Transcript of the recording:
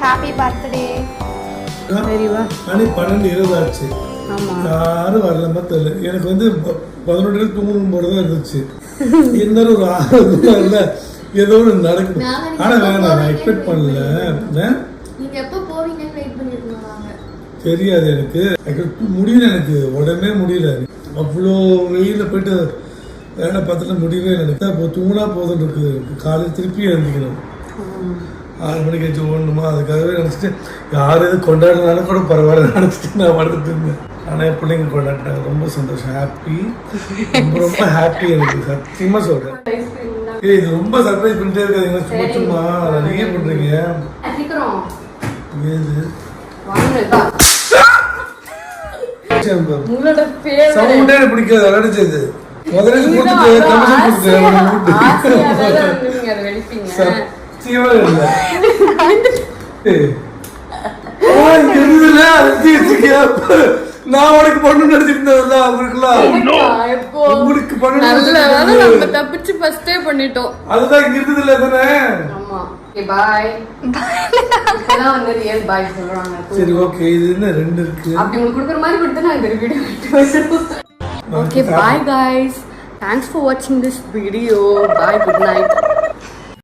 Happy birthday சரி வா மணி பன்னெண்டு இருபது ஆச்சு. ஆமா. யாரும் வரலமா தெரியல. எனக்கு வந்து ப- பதினொன்று தூங்கணும் போல தான் இருந்துச்சு. இருந்தாலும் ஒரு ஆறு இல்லை ஏதோ ஒன்று நடக்கும். ஆனா வேணாம் நான் எக்ஸ்பெக்ட் பண்ணல. என்ன? நீங்க எப்ப போவீங்கன்னு வெயிட் பண்ணிட்டு இருந்தாங்க தெரியாது எனக்கு. எனக்கு முடியல எனக்கு. உடனே முடியல. அவ்வளோ வெயிலில் போயிட்டு வேலை பார்த்துட்டு முடியவே இல்லை. எனக்கு இப்போ தூங்கினா போதும் இருக்குது எனக்கு காலையில் திருப்பி எழுந்திக்கணும் ஆறு மணிக்கு வச்சு ஓடணுமா? அதுக்காகவே நினச்சிட்டு யார் எது கொண்டாடுறதுனால கூட பரவாயில்ல நினச்சிட்டு நான் படுத்துட்டு இருந்தேன். ஆனால் என் பிள்ளைங்க கொண்டாடிட்டாங்க ரொம்ப சந்தோஷம். ஹாப்பி ரொம்ப ரொம்ப ஹாப்பி எனக்கு. சத்தியமாக சொல்கிறேன் ஏய் இது ரொம்ப சர்ப்ரைஸ் பண்ணிட்டே இருக்காதீங்க. சும்மா சும்மா நிறைய பண்ணுறீங்க ஏது? சவுண்டே பிடிக்காது. அடிச்சது முதல்ல கொடுத்துட்டு கமிஷன் கொடுத்துட்டு நான் உனக்கு பொண்ணு உங்களுக்கு பொண்ணு நல்ல வேலை நம்ம. தப்பிச்சு ஃபர்ஸ்டே பண்ணிட்டோம். அதுதான் இங்க இருந்ததுல தானே? ஆமா. ஓகே பாய் இப்பதான் வந்து ரியல் பாய் சொல்றாங்க. சரி ஓகே இது என்ன ரெண்டு இருக்கு? அப்படி உங்களுக்கு கொடுக்குற மாதிரி கொடுத்து நான் இந்த video okay bye guys. Thanks for வாட்சிங் this video bye good night